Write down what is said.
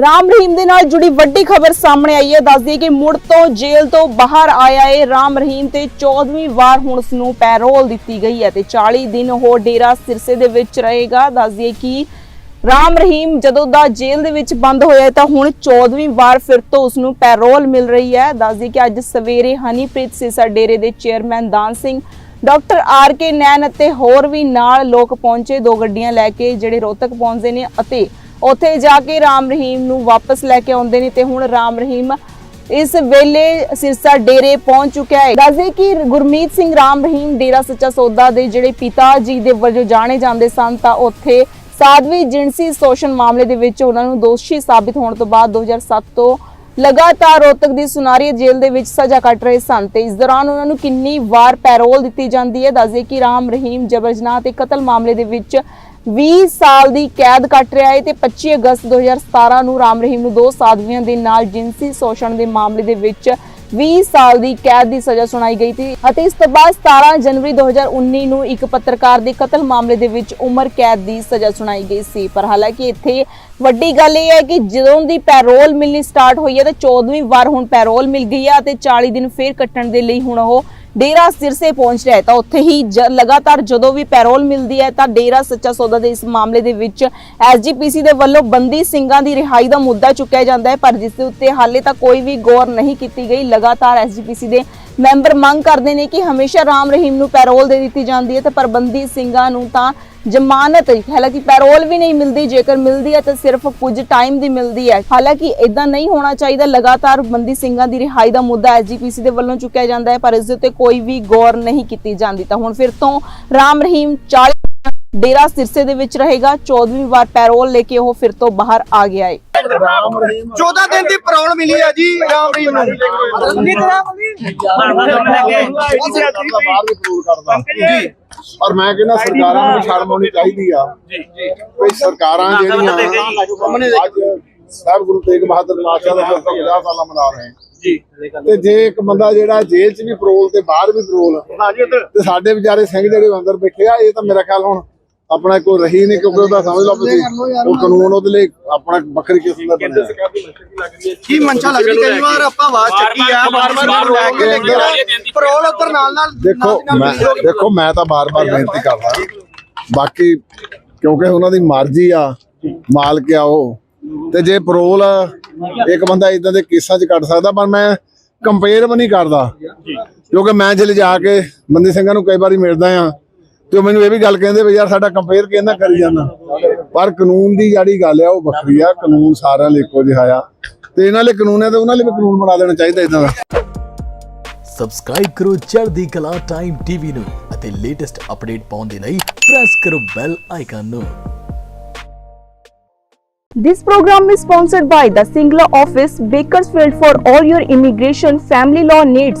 ਰਾਮ ਰਹੀਮ ਦੇ ਨਾਲ ਜੁੜੀ ਵੱਡੀ ਖਬਰ ਸਾਹਮਣੇ ਆਈ ਹੈ। ਦੱਸਦੀ ਕਿ ਮੁੜ ਤੋਂ ਜੇਲ੍ਹ ਤੋਂ ਬਾਹਰ ਆਇਆ ਹੈ ਰਾਮ ਰਹੀਮ ਤੇ 14ਵੀਂ ਵਾਰ ਹੁਣ ਉਸ ਨੂੰ ਪੈਰੋਲ ਦਿੱਤੀ ਗਈ ਹੈ ਤੇ 40 ਦਿਨ ਉਹ ਡੇਰਾ ਸਿਰਸੇ ਦੇ ਵਿੱਚ ਰਹੇਗਾ। ਦੱਸਦੀ ਕਿ ਰਾਮ ਰਹੀਮ ਜਦੋਂ ਦਾ ਜੇਲ੍ਹ ਦੇ ਵਿੱਚ ਬੰਦ ਹੋਇਆ ਤਾਂ ਹੁਣ 14ਵੀਂ ਵਾਰ ਫਿਰ ਤੋਂ ਉਸ ਨੂੰ ਪੈਰੋਲ ਮਿਲ ਰਹੀ ਹੈ। ਦੱਸਦੀ ਕਿ ਅੱਜ ਸਵੇਰੇ ਹਨੀਪ੍ਰੀਤ ਸਿਰਸਾ ਡੇਰੇ ਦੇ chairman Dan Singh, doctor R K Nain ਅਤੇ ਹੋਰ ਵੀ ਨਾਲ ਲੋਕ ਪਹੁੰਚੇ। ਦੋ ਗੱਡੀਆਂ ਲੈ ਕੇ ਜਿਹੜੇ ਰੋਤਕ ਪਹੁੰਚਦੇ ਨੇ ਅਤੇ ਉੱਥੇ ਜਾ ਕੇ ਰਾਮ ਰਹੀਮ ਨੂੰ ਵਾਪਸ ਲੈ ਕੇ ਆਉਂਦੇ ਨੇ ਤੇ ਹੁਣ ਰਾਮ ਰਹੀਮ ਇਸ ਵੇਲੇ ਸਿਰਸਾ ਡੇਰੇ ਪਹੁੰਚ ਚੁੱਕਿਆ ਹੈ। ਦੱਸਦੇ ਕਿ ਗੁਰਮੀਤ ਸਿੰਘ ਰਾਮ ਰਹੀਮ ਡੇਰਾ ਸੱਚਾ ਸੌਦਾ ਦੇ ਜਿਹੜੇ ਪਿਤਾ ਜੀ ਦੇ ਵਜੋਂ ਜਾਣੇ ਜਾਂਦੇ ਸਨ ਤਾਂ ਉੱਥੇ ਸਾਧਵੀ ਜਿਣਸੀ ਸ਼ੋਸ਼ਣ ਮਾਮਲੇ ਦੇ ਵਿੱਚ ਉਹਨਾਂ ਨੂੰ ਦੋਸ਼ੀ ਸਾਬਿਤ ਹੋਣ ਤੋਂ ਬਾਅਦ 2007 ਤੋਂ ਲਗਾਤਾਰ ਰੋਹਤਕ ਦੀ ਸੁਨਾਰੀ ਜੇਲ੍ਹ ਦੇ ਵਿੱਚ ਸਜ਼ਾ ਕੱਟ ਰਹੇ ਸਨ ਤੇ ਇਸ ਦੌਰਾਨ ਉਹਨਾਂ ਨੂੰ ਕਿੰਨੀ ਵਾਰ ਪੈਰੋਲ ਦਿੱਤੀ ਜਾਂਦੀ ਹੈ? ਦੱਸਦੇ ਕਿ ਰਾਮ, ਰਹੀਮ ਜਬਰ ਜਨਾਹ ਤੇ ਕਤਲ ਮਾਮਲੇ ਦੇ ਵਿੱਚ 20 ਸਾਲ ਦੀ ਕੈਦ ਕੱਟ ਰਿਹਾ ਹੈ ਤੇ 25 ਅਗਸਤ 2017 ਨੂੰ ਰਾਮ, ਰਹੀਮ ਨੂੰ ਦੋ ਸਾਧਵੀਆਂ ਦੇ ਨਾਲ ਜਿਨਸੀ ਸ਼ੋਸ਼ਣ ਦੇ ਮਾਮਲੇ ਦੇ ਵਿੱਚ 20 ਸਾਲ ਦੀ ਕੈਦ ਦੀ ਸਜ਼ਾ ਸੁਣਾਈ ਗਈ ਸੀ ਅਤੇ ਇਸ ਤੋਂ ਬਾਅਦ 17 ਜਨਵਰੀ 2019 ਨੂੰ ਇੱਕ ਪੱਤਰਕਾਰ ਦੇ ਕਤਲ ਮਾਮਲੇ ਦੇ ਵਿੱਚ ਉਮਰ ਕੈਦ ਦੀ ਸਜ਼ਾ ਸੁਣਾਈ ਗਈ ਸੀ। ਪਰ ਹਾਲਾਂਕਿ ਇੱਥੇ ਵੱਡੀ ਗੱਲ ਇਹ ਹੈ ਕਿ ਜਦੋਂ ਦੀ ਪੈਰੋਲ ਮਿਲਣੀ ਸਟਾਰਟ ਹੋਈ ਹੈ ਤਾਂ 14ਵੀਂ ਵਾਰ ਹੁਣ ਪੈਰੋਲ ਮਿਲ ਗਈ ਹੈ ਅਤੇ 40 ਦਿਨ ਫੇਰ ਕੱਟਣ ਦੇ ਲਈ ਹੁਣ ਉਹ ਡੇਰਾ ਸਿਰਸੇ ਪਹੁੰਚ ਰਿਹਾ ਹੈ। ਤਾਂ ਉੱਥੇ ਹੀ ਲਗਾਤਾਰ ਜਦੋਂ ਵੀ ਪੈਰੋਲ ਮਿਲਦੀ ਹੈ, ਤਾਂ ਡੇਰਾ ਸੱਚਾ ਸੌਦਾ ਦੇ ਇਸ ਮਾਮਲੇ ਦੇ ਵਿੱਚ ਐਸਜੀਪੀਸੀ ਦੇ ਵੱਲੋਂ ਬੰਦੀ ਸਿੰਘਾਂ ਦੀ ਰਿਹਾਈ ਦਾ ਮੁੱਦਾ ਚੁੱਕਿਆ ਜਾਂਦਾ ਹੈ, ਪਰ ਜਿਸ ਦੇ ਉੱਤੇ ਹਾਲੇ ਤੱਕ ਕੋਈ ਵੀ ਗੌਰ ਨਹੀਂ ਕੀਤੀ ਗਈ। ਲਗਾਤਾਰ ਐਸਜੀਪੀਸੀ ਦੇ ਮੈਂਬਰ ਮੰਗ ਕਰਦੇ ਨੇ ਕਿ ਹਮੇਸ਼ਾ ਰਾਮ ਰਹੀਮ ਨੂੰ ਪੈਰੋਲ ਦੇ ਦਿੱਤੀ ਜਾਂਦੀ ਹੈ ਤੇ ਪਰ ਸਿੰਘਾਂ ਨੂੰ ਤਾਂ ਜ਼ਮਾਨਤ ਹਾਲਾਂਕਿ ਪੈਰੋਲ ਵੀ ਨਹੀਂ ਮਿਲਦੀ, ਜੇਕਰ ਮਿਲਦੀ ਹੈ ਤਾਂ ਸਿਰਫ ਕੁਝ ਟਾਈਮ ਦੀ ਮਿਲਦੀ ਹੈ। ਹਾਲਾਂਕਿ ਇਦਾਂ ਨਹੀਂ ਹੋਣਾ ਚਾਹੀਦਾ, ਲਗਾਤਾਰ ਬੰਦੀ ਸਿੰਘਾਂ ਦੀ ਰਿਹਾਈ ਦਾ ਮੁੱਦਾ ਐਸਜੀਪੀਸੀ ਦੇ ਵੱਲੋਂ ਚੁੱਕਿਆ ਜਾਂਦਾ ਹੈ, ਪਰ ਇਸ ਦੇ ਉੱਤੇ ਕੋਈ ਵੀ ਗੌਰ ਨਹੀਂ ਕੀਤੀ ਜਾਂਦੀ। ਤਾਂ ਹੁਣ ਫਿਰ ਤੋਂ ਰਾਮ ਰਹੀਮ 40 ਡੇਰਾ ਸਿਰਸੇ ਦੇ ਵਿੱਚ ਰਹੇਗਾ। 14ਵੀਂ ਵਾਰ ਪੈਰੋਲ ਲੈ ਕੇ ਉਹ ਫਿਰ ਤੋਂ ਬਾਹਰ ਆ ਗਿਆ ਹੈ 14 ਦਿਨ ਦੀ ਪਰੌਲ ਮਿਲੀ ਆ ਜੀ ਰਾਮ ਰਹੀਮ ਨੂੰ। ਜੀ ਪਰ ਮੈਂ ਕਹਿੰਦਾ ਸਰਕਾਰਾਂ ਨੂੰ ਸ਼ਰਮ ਆਉਣੀ ਚਾਹੀਦੀ ਆ। ਕੋਈ ਸਰਕਾਰਾਂ ਜਿਹੜੀਆਂ ਅੱਜ ਸਾਹਿਬ ਗੁਰੂ ਤੇਗ ਬਹਾਦਰ ਪਾਤਸ਼ਾਹ ਦਾ 50 ਸਾਲਾ ਮਨਾ ਰਹੇ ਜੀ। ਤੇ ਜੇ ਇੱਕ ਬੰਦਾ ਜਿਹੜਾ ਜੇਲ੍ਹ 'ਚ ਵੀ ਪਰੋਲ ਤੇ ਬਾਹਰ ਵੀ ਪਰੋਲ ਤੇ ਸਾਡੇ ਵਿਚਾਰੇ ਸਿੰਘ ਜਿਹੜੇ ਅੰਦਰ ਬੈਠੇ ਆ ਇਹ ਤਾਂ ਮੇਰਾ ਖਿਆਲ ਹੁਣ ਆਪਣਾ ਕੋਈ ਰਹੀ ਨਹੀਂ ਕਿਉਂਕਿ ਉਹਦਾ ਸਮਝ ਲਓ ਤੁਸੀਂ। ਉਹ ਕਾਨੂੰਨ ਉਹਦੇ ਲਈ ਆਪਣਾ ਵੱਖਰੀ ਕਿਸਮ ਦਾ ਬਣਿਆ। ਕੀ ਮਨਸ਼ਾ ਲੱਗਦੀ ਕਈ ਵਾਰ ਆਪਾਂ ਆਵਾਜ਼ ਚੱਕੀ ਆ ਬਾਰ ਬਾਰ ਲੈ ਕੇ ਲੇਕਿਨ ਪਰੌਲ ਉੱਪਰ ਨਾਲ ਨਾਲ ਦੇਖੋ ਮੈਂ ਦੇਖੋ ਮੈਂ ਤਾਂ ਬਾਰ-ਬਾਰ ਬੇਨਤੀ ਕਰਦਾ। ਬਾਕੀ ਕਿਉਂਕਿ ਉਹਨਾਂ ਦੀ ਮਰਜ਼ੀ ਆ ਮਾਲਕ ਆ ਉਹ। ਤੇ ਜੇ ਪਰੋਲ ਇੱਕ ਬੰਦਾ ਇਦਾਂ ਦੇ ਕੇਸਾਂ 'ਚ ਕੱਢ ਸਕਦਾ ਪਰ ਮੈਂ ਕੰਪੇਅਰ ਵੀ ਨਹੀਂ ਕਰਦਾ। ਕਿਉਂਕਿ ਮੈਂ ਜੇ ਲਿਜਾ ਕੇ ਬੰਦੀ ਸਿੰਘਾਂ ਨੂੰ ਕਈ ਵਾਰੀ ਮਿਲਦਾ ਆ। ਤੇ ਉਹ ਮੈਨੂੰ ਇਹ ਵੀ ਗੱਲ ਕਹਿੰਦੇ ਵੀ ਯਾਰ ਸਾਡਾ ਕੰਪੇਅਰ ਕਿਹਨਾਂ ਕਰੀ ਜਾਂਦਾ? ਪਰ ਕਾਨੂੰਨ ਦੀ ਜਿਹੜੀ ਗੱਲ ਆ ਉਹ ਵੱਖਰੀ ਆ। ਕਾਨੂੰਨ ਸਾਰਿਆਂ ਲਈ ਇੱਕੋ ਜਿਹਾ ਆ। ਤੇ ਇਹਨਾਂ ਲਈ ਕਾਨੂੰਨ ਹੈ ਤੇ ਉਹਨਾਂ ਲਈ ਵੀ ਕਾਨੂੰਨ ਬਣਾ ਦੇਣਾ ਚਾਹੀਦਾ ਇਦਾਂ ਦਾ। ਸਬਸਕ੍ਰਾਈਬ ਕਰੋ ਚੜ੍ਹਦੀ ਕਲਾ ਟਾਈਮ ਟੀਵੀ ਨੂੰ ਅਤੇ ਲੇਟੈਸਟ ਅਪਡੇਟ ਪਾਉਣ ਦੇ ਲਈ ਪ੍ਰੈਸ ਕਰੋ ਬੈਲ ਆਈਕਨ ਨੂੰ। This program is sponsored by the Singla office, Bakersfield for all your immigration family law needs.